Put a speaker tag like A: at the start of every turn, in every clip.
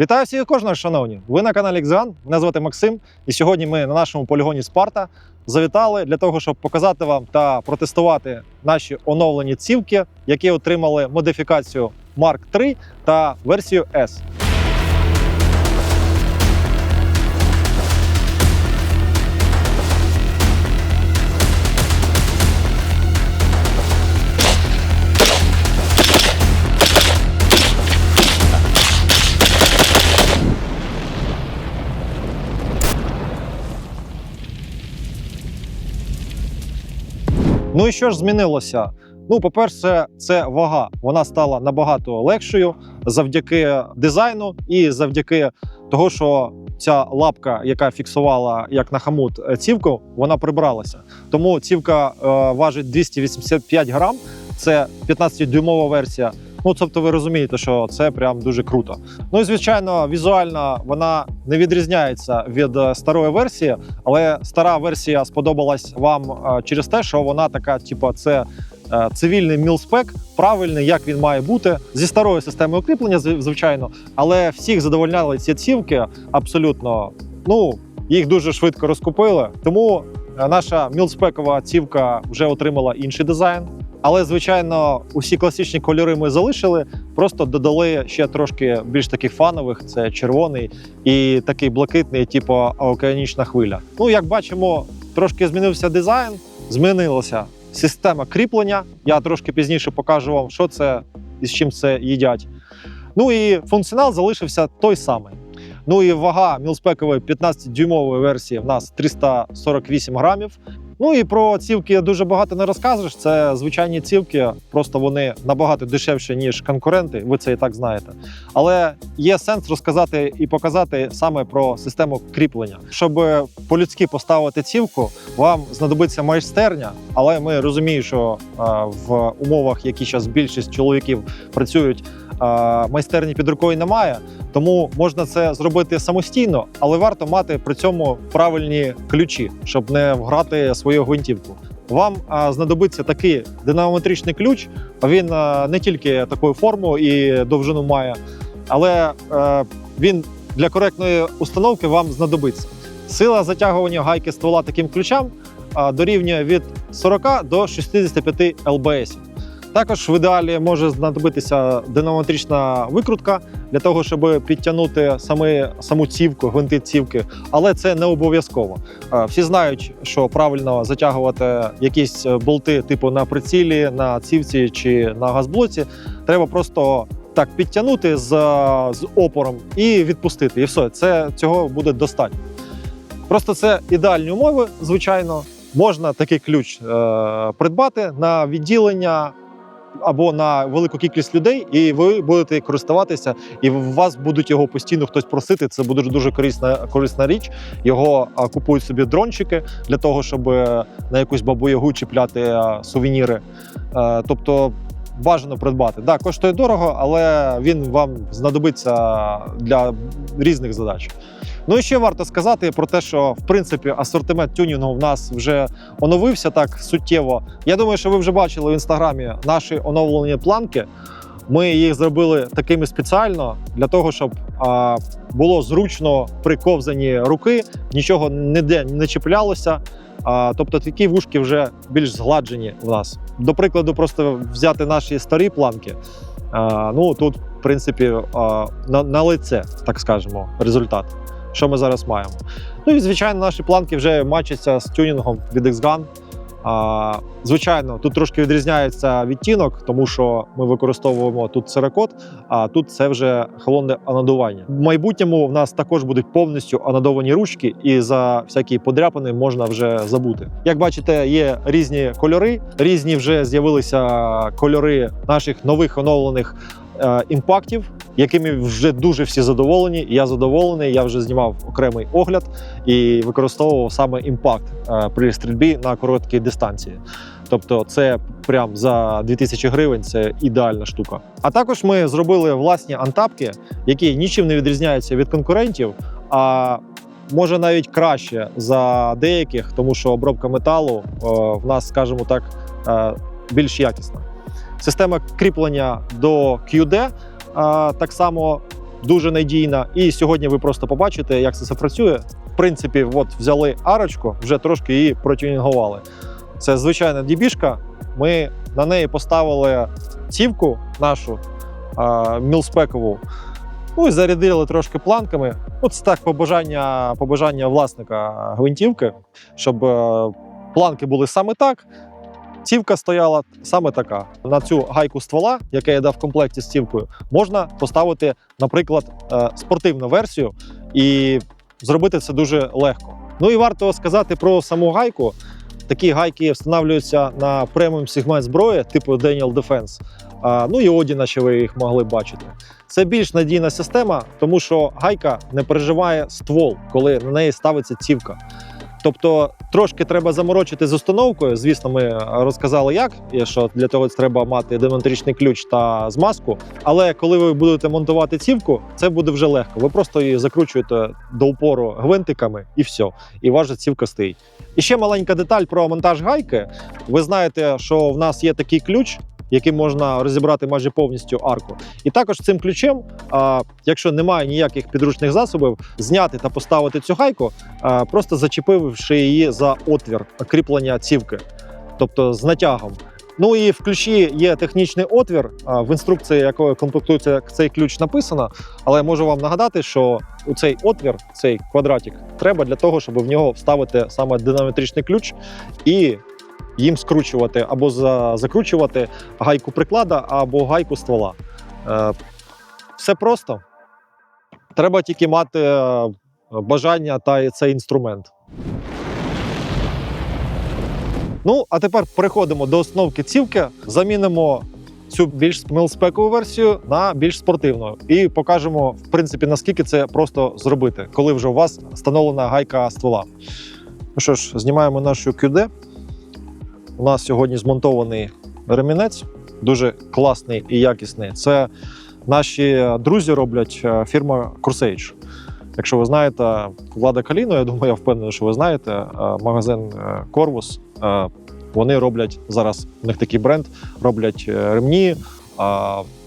A: Вітаю всіх і кожного, шановні! Ви на каналі Xgan, мене звати Максим, і сьогодні ми на нашому полігоні Спарта завітали для того, щоб показати вам та протестувати наші оновлені цівки, які отримали модифікацію Mark 3 та версію S. Ну і що ж змінилося? Ну, по-перше, це вага. Вона стала набагато легшою завдяки дизайну і завдяки того, що ця лапка, яка фіксувала як на хамут е, цівку, вона прибралася. Тому цівка е, важить 285 грам. Це 15-дюймова версія. Ну, тобто, ви розумієте, що це прям дуже круто. Ну і звичайно, візуально вона не відрізняється від е, старої версії, але стара версія сподобалась вам е, через те, що вона така, типу, це е, цивільний мілспек, правильний, як він має бути, зі старою системою укріплення, звичайно, але всіх задовольняли ці цівки абсолютно. Ну, їх дуже швидко розкупили. Тому наша мілспекова цівка вже отримала інший дизайн. Але, звичайно, усі класичні кольори ми залишили, просто додали ще трошки більш таких фанових: це червоний і такий блакитний, типу океанічна хвиля. Ну, як бачимо, трошки змінився дизайн, змінилася система кріплення. Я трошки пізніше покажу вам, що це і з чим це їдять. Ну і функціонал залишився той самий. Ну і вага мілспекової 15-дюймової версії в нас 348 грамів. Ну і про цівки дуже багато не розкажеш. Це звичайні цівки, просто вони набагато дешевші, ніж конкуренти. Ви це і так знаєте. Але є сенс розказати і показати саме про систему кріплення. Щоб по-людськи поставити цівку, вам знадобиться майстерня, але ми розуміємо, що е, в умовах, які зараз більшість чоловіків працюють, майстерні під рукою немає. Тому можна це зробити самостійно, але варто мати при цьому правильні ключі, щоб не вграти свою гвинтівку. Вам знадобиться такий динамометричний ключ. Він не тільки таку форму і довжину має, але він для коректної установки вам знадобиться. Сила затягування гайки ствола таким ключам дорівнює від 40 до 65 ЛБС. Також в ідеалі може знадобитися динамометрична викрутка для того, щоб підтягнути саме, саму цівку, гвинти цівки, але це не обов'язково. Е, Всі знають, що правильно затягувати якісь е, болти, типу на прицілі, на цівці чи на газблоці. Треба просто так підтягнути з, з опором і відпустити. І все, це цього буде достатньо. Просто це ідеальні умови, звичайно. Можна такий ключ е, придбати на відділення або на велику кількість людей, і ви будете користуватися, і в вас будуть його постійно хтось просити. Це буде дуже корисна, корисна річ. Його купують собі дрончики для того, щоб е, на якусь бабу-ягу чіпляти е, сувеніри. Е, Тобто бажано придбати. Да, коштує дорого, але він вам знадобиться для різних задач. Ну і ще варто сказати про те, що в принципі асортимент тюнінгу в нас вже оновився так суттєво. Я думаю, що ви вже бачили в інстаграмі наші оновлені планки. Ми їх зробили такими спеціально для того, щоб а, було зручно при ковзанні руки, нічого ніде не чіплялося. А, тобто такі вушки вже більш згладжені в нас. До прикладу, просто взяти наші старі планки. А, ну тут, в принципі, а, на, на лице, так скажемо, результат, що ми зараз маємо. Ну і звичайно, наші планки вже мачаться з тюнінгом від X-Gun. Звичайно, тут трошки відрізняється відтінок, тому що ми використовуємо тут церакот, а тут це вже холодне анодування. В майбутньому в нас також будуть повністю анодовані ручки, і за всякі подряпини можна вже забути. Як бачите, є різні кольори, різні вже з'явилися кольори наших нових оновлених е, імпактів, якими вже дуже всі задоволені. Я задоволений. Я вже знімав окремий огляд і використовував саме імпакт е, при стрільбі на короткій дистанції. Тобто, це прям за 2000 гривень це ідеальна штука. А також ми зробили власні антапки, які нічим не відрізняються від конкурентів. А може навіть краще за деяких, тому що обробка металу е, в нас, скажімо так, е, більш якісна. Система кріплення до QD так само дуже надійна. І сьогодні ви просто побачите, як це все працює. В принципі, от взяли арочку, вже трошки її протюнінгували. Це звичайна дібішка. Ми на неї поставили цівку нашу мілспекову. Ну і зарядили трошки планками. От це так побажання, побажання власника гвинтівки, щоб е, планки були саме так. Цівка стояла саме така. На цю гайку ствола, яка йде в комплекті з цівкою, можна поставити, наприклад, е, спортивну версію і зробити це дуже легко. Ну і варто сказати про саму гайку. Такі гайки встановлюються на преміум сегмент зброї, типу Daniel Defense. Ну і Одіна, що ви їх могли бачити. Це більш надійна система, тому що гайка не переживає ствол, коли на неї ставиться цівка. Тобто трошки треба заморочити з установкою. Звісно, ми розказали, як що для того треба мати диаметричний ключ та змазку. Але коли ви будете монтувати цівку, це буде вже легко. Ви просто її закручуєте до упору гвинтиками і все. І ваша цівка стоїть. І ще маленька деталь про монтаж гайки. Ви знаєте, що в нас є такий ключ. Яким можна розібрати майже повністю арку, і також цим ключем, якщо немає ніяких підручних засобів, зняти та поставити цю гайку, просто зачепивши її за отвір кріплення цівки, тобто з натягом. Ну і в ключі є технічний отвір, в інструкції якою комплектується цей ключ написано. Але я можу вам нагадати, що у цей отвір, цей квадратик, треба для того, щоб в нього вставити саме динаметричний ключ і їм скручувати або за, закручувати гайку приклада, або гайку ствола. Е, все просто. Треба тільки мати е, бажання та цей інструмент. Ну, а тепер переходимо до основки цівки. Замінимо цю більш милспекову версію на більш спортивну і покажемо, в принципі, наскільки це просто зробити, коли вже у вас встановлена гайка ствола. Ну що ж, знімаємо нашу QD. У нас сьогодні змонтований ремінець, дуже класний і якісний. Це наші друзі роблять е, фірма Corsage. Якщо ви знаєте Влада Каліно, я думаю, я впевнений, що ви знаєте е, магазин е, е, Вони роблять зараз. У них такий бренд, роблять ремні,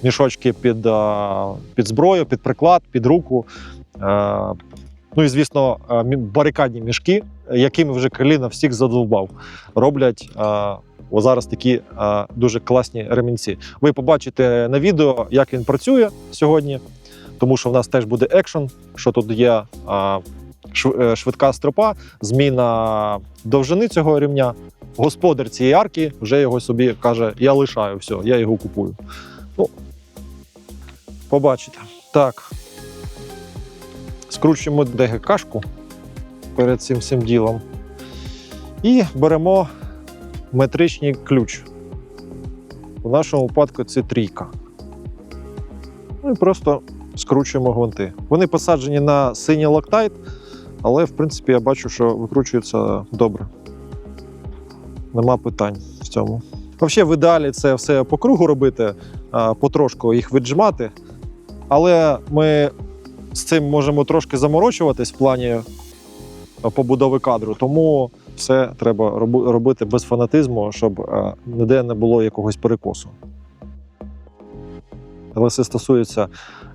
A: мішочки під, під зброю, під приклад, під руку. Ну і звісно, барикадні мішки, якими вже Каліна всіх задовбав. Роблять е, о, зараз такі е, дуже класні ремінці. Ви побачите на відео, як він працює сьогодні, тому що в нас теж буде екшен, що тут є шв- е, швидка стропа, зміна довжини цього ремня. Господар цієї арки вже його собі каже: я лишаю, все, я його купую. Ну, побачите. Так. Скручуємо ДГКшку перед цим всім ділом. І беремо метричний ключ. У нашому випадку це трійка. Ну і просто скручуємо гвинти. Вони посаджені на синій локтайт, але в принципі я бачу, що викручується добре. Нема питань в цьому. Взагалі, в ідеалі це все по кругу робити, потрошку їх віджимати. Але ми з цим можемо трошки заморочуватись в плані побудови кадру, тому все треба робити без фанатизму, щоб е, ніде не було якогось перекосу. Але це стосується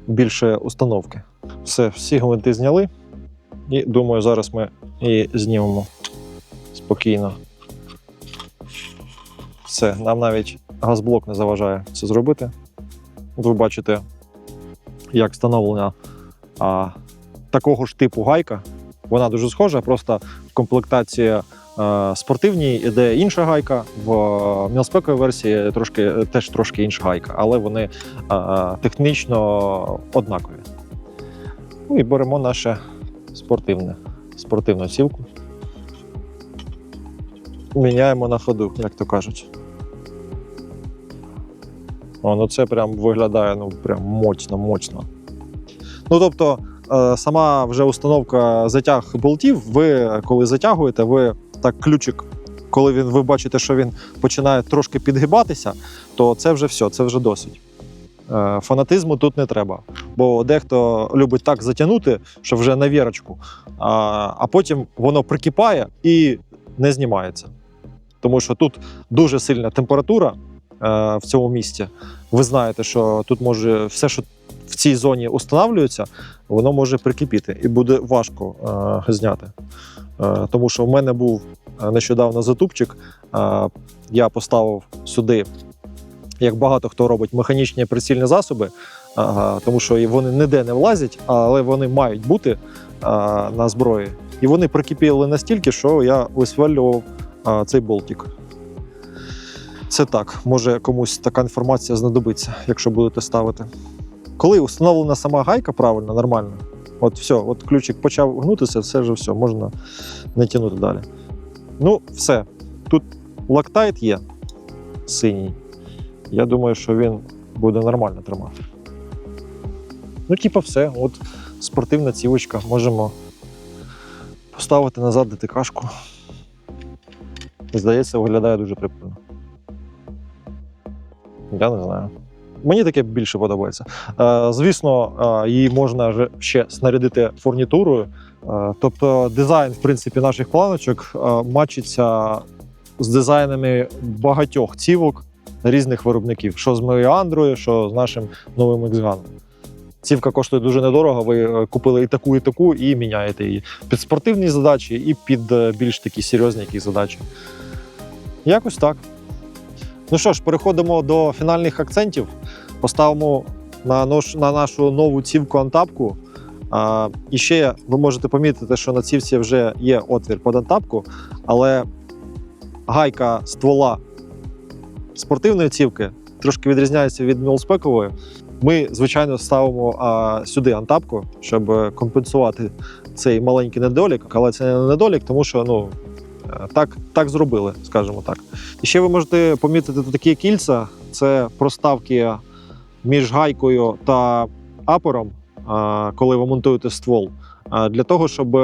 A: більше установки. Все, всі гвинти зняли, і думаю, зараз ми її знімемо спокійно. Все, нам навіть газблок не заважає це зробити. Ви бачите, як встановлена а, такого ж типу гайка. Вона дуже схожа, просто в комплектації е, спортивній іде інша гайка, в е, мілспековій версії трошки, е, теж трошки інша гайка, але вони технічно однакові. Ну і беремо наше спортивне, спортивну цівку. Міняємо на ходу, як то кажуть. О, ну це прям виглядає ну, прям моцно, моцно. Ну тобто, сама вже установка затяг болтів. Ви коли затягуєте, ви так ключик, коли він ви бачите, що він починає трошки підгибатися, то це вже все, це вже досить. Е, Фанатизму тут не треба. Бо дехто любить так затягнути, що вже на вірочку, а, а потім воно прикипає і не знімається. Тому що тут дуже сильна температура е, в цьому місці. Ви знаєте, що тут може все, що в цій зоні устанавлюється, воно може прикипіти і буде важко е, зняти. Е, тому що в мене був е, нещодавно затупчик. Е, я поставив сюди, як багато хто робить, механічні прицільні засоби, е, тому що вони ніде не влазять, але вони мають бути е, на зброї. І вони прикипіли настільки, що я висверлював е, цей болтик. Це так, може комусь така інформація знадобиться, якщо будете ставити. Коли встановлена сама гайка правильно, нормально, от все, от ключик почав гнутися, це вже все, можна не тягнути далі. Ну, все. Тут лактайт є синій. Я думаю, що він буде нормально тримати. Ну, типа, все. От спортивна цівочка. Можемо поставити назад ДТКшку. Здається, виглядає дуже прикольно. Я не знаю. Мені таке більше подобається. Е, звісно, е, її можна ще снарядити фурнітурою. Е, тобто, дизайн, в принципі, наших планочок мачиться з дизайнами багатьох цівок різних виробників, що з Меандрою, що з нашим новим Xgan. Цівка коштує дуже недорого. Ви купили і таку, і таку, і міняєте її під спортивні задачі, і під більш такі серйозні якісь задачі. Якось так. Ну що ж, переходимо до фінальних акцентів. Поставимо на, наш, на нашу нову цівку антапку. А, і ще ви можете помітити, що на цівці вже є отвір під антапку, але гайка ствола спортивної цівки трошки відрізняється від мілспекової. Ми, звичайно, ставимо а, сюди антапку, щоб компенсувати цей маленький недолік, але це не недолік, тому що ну, так, так зробили, скажімо так. І ще ви можете помітити такі кільця: це проставки між гайкою та апором, коли ви монтуєте ствол, для того, щоб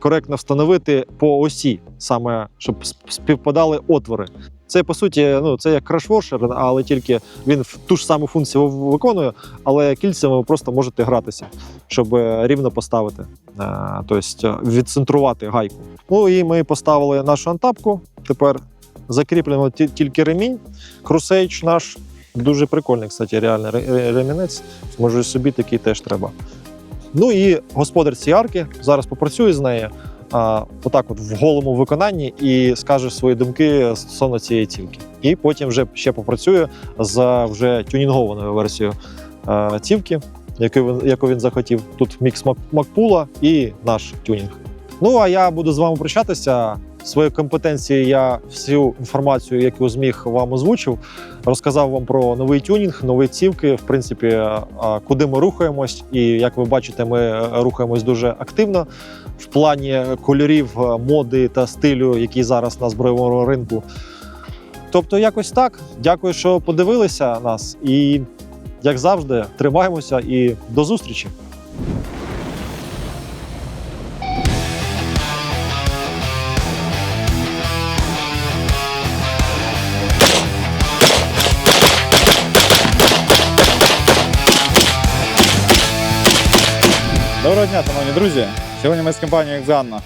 A: коректно встановити по осі, саме щоб співпадали отвори. Це по суті, ну це як крашворшер, але тільки він ту ж саму функцію виконує, але кільцями ви просто можете гратися, щоб е, рівно поставити, е, тобто відцентрувати гайку. Ну і ми поставили нашу антапку. Тепер закріплюємо ті- тільки ремінь. Крусейдж наш дуже прикольний, кстати, реально ре- ре- ремінець. Може, собі такий теж треба. Ну і господар цієї зараз попрацює з нею. А, отак, от в голому виконанні, і скаже свої думки стосовно цієї цівки. І потім вже ще попрацює з вже тюнінгованою версією а, цівки, яку він, яку він захотів. Тут мікс Мак- Макпула і наш тюнінг. Ну а я буду з вами прощатися. Своєю компетенцією я всю інформацію, яку зміг вам озвучив, розказав вам про новий тюнінг, нові цівки. В принципі, е, куди ми рухаємось, і як ви бачите, ми рухаємось дуже активно в плані кольорів, е, моди та стилю, який зараз на збройовому ринку. Тобто, якось так. Дякую, що подивилися нас. І як завжди, тримаємося і до зустрічі.
B: Доброго дня, шановні друзі. Сьогодні ми з компанією Exanna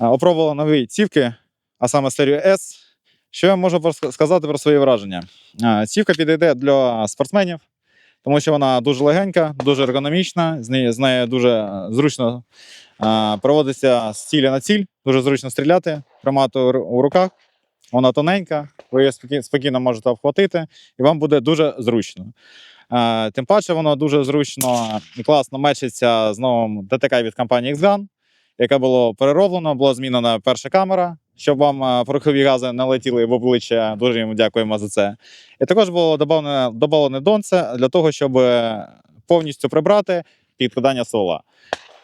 B: е, опробували нові цівки, а саме серію S. Що я можу сказати про свої враження? Е, Цівка підійде для спортсменів, тому що вона дуже легенька, дуже ергономічна, з нею, дуже е, зручно проводиться з цілі на ціль, дуже зручно стріляти, тримати у руках. Вона тоненька, ви її спокійно можете обхватити, і вам буде дуже зручно. Е, Тим паче, воно дуже зручно і класно мечиться з новим ДТК від компанії Xgun, яке було перероблено, була змінена перша камера, щоб вам е, порохові гази не летіли в обличчя. Дуже їм дякуємо за це. І також було додане, донце для того, щоб повністю прибрати підкидання сола.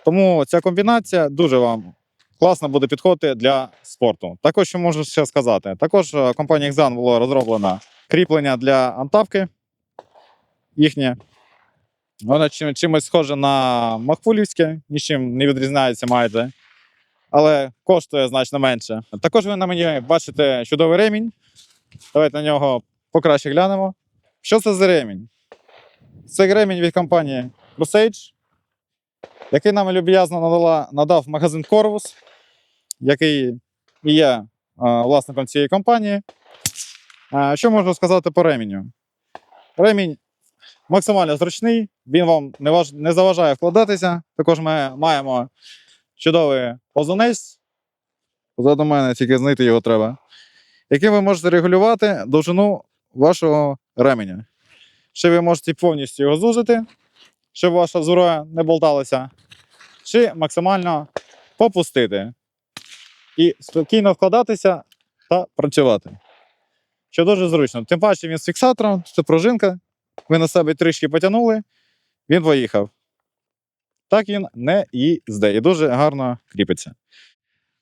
B: Тому ця комбінація дуже вам класно буде підходити для спорту. Також що можу ще сказати: також е, компанія Xan було розроблено кріплення для антавки їхнє. Воно чим, чимось схоже на Махпулівське, нічим не відрізняється майже, але коштує значно менше. Також ви на мені бачите чудовий ремінь. Давайте на нього покраще глянемо. Що це за ремінь? Це ремінь від компанії Crusage, який нам люб'язно надала, надав магазин Corvus, який і є е, власником цієї компанії. Е, що можу сказати по реміню? Ремінь максимально зручний, він вам не, важ... не заважає вкладатися. Також ми маємо чудовий позонець. Позаду мене тільки знайти його треба. Яким ви можете регулювати довжину вашого ременя. Чи ви можете повністю його зузити, щоб ваша зброя не болталася, чи максимально попустити і спокійно вкладатися та працювати. Що дуже зручно. Тим паче він з фіксатором, це пружинка. Ви на себе трішки потягнули, він поїхав. Так він не їзде і дуже гарно кріпиться.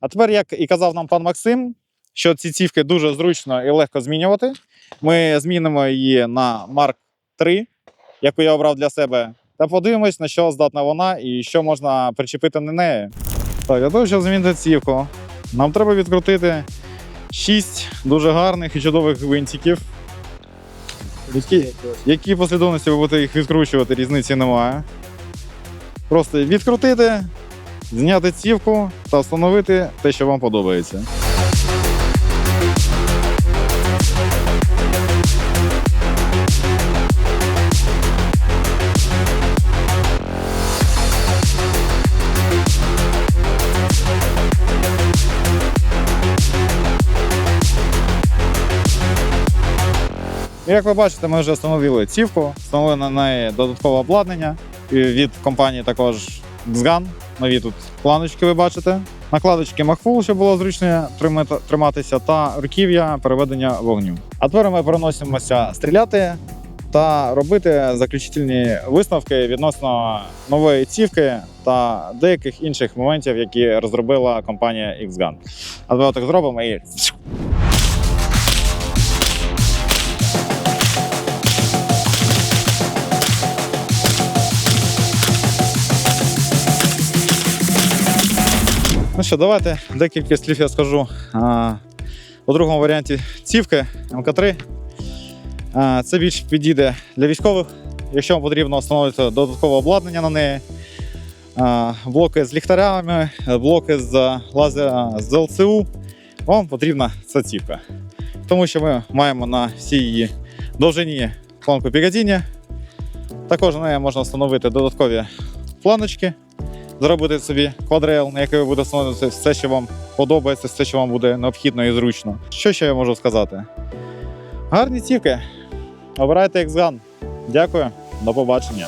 B: А тепер, як і казав нам пан Максим, що ці цівки дуже зручно і легко змінювати. Ми змінимо її на Mark 3, яку я обрав для себе, та подивимось, на що здатна вона і що можна причепити на неї. Так, для того, щоб змінити цівку, нам треба відкрутити 6 дуже гарних і чудових гвинтиків. Які, які послідовності ви будете їх відкручувати, різниці немає. Просто відкрутити, зняти цівку та встановити те, що вам подобається. Як ви бачите, ми вже встановили цівку, встановили на неї додаткове обладнання від компанії також Xgan. Нові тут планочки ви бачите. Накладочки Махфул, щоб було зручно тримати- триматися, та руків'я переведення вогню. А тепер ми переносимося стріляти та робити заключительні висновки відносно нової цівки та деяких інших моментів, які розробила компанія Xgan. А давайте так зробимо і що, давайте декілька слів я скажу а, у другому варіанті цівки МК3. А, це більш підійде для військових, якщо вам потрібно встановити додаткове обладнання на неї. А, блоки з ліхтарями, блоки з лазера з ЛЦУ. Вам потрібна ця цівка. Тому що ми маємо на всій її довжині планку Пігадіння. Також на неї можна встановити додаткові планочки зробити собі квадрейл, на який ви будете встановлювати все, що вам подобається, все, що вам буде необхідно і зручно. Що ще я можу сказати? Гарні цівки. Обирайте Ексган. Дякую, до побачення.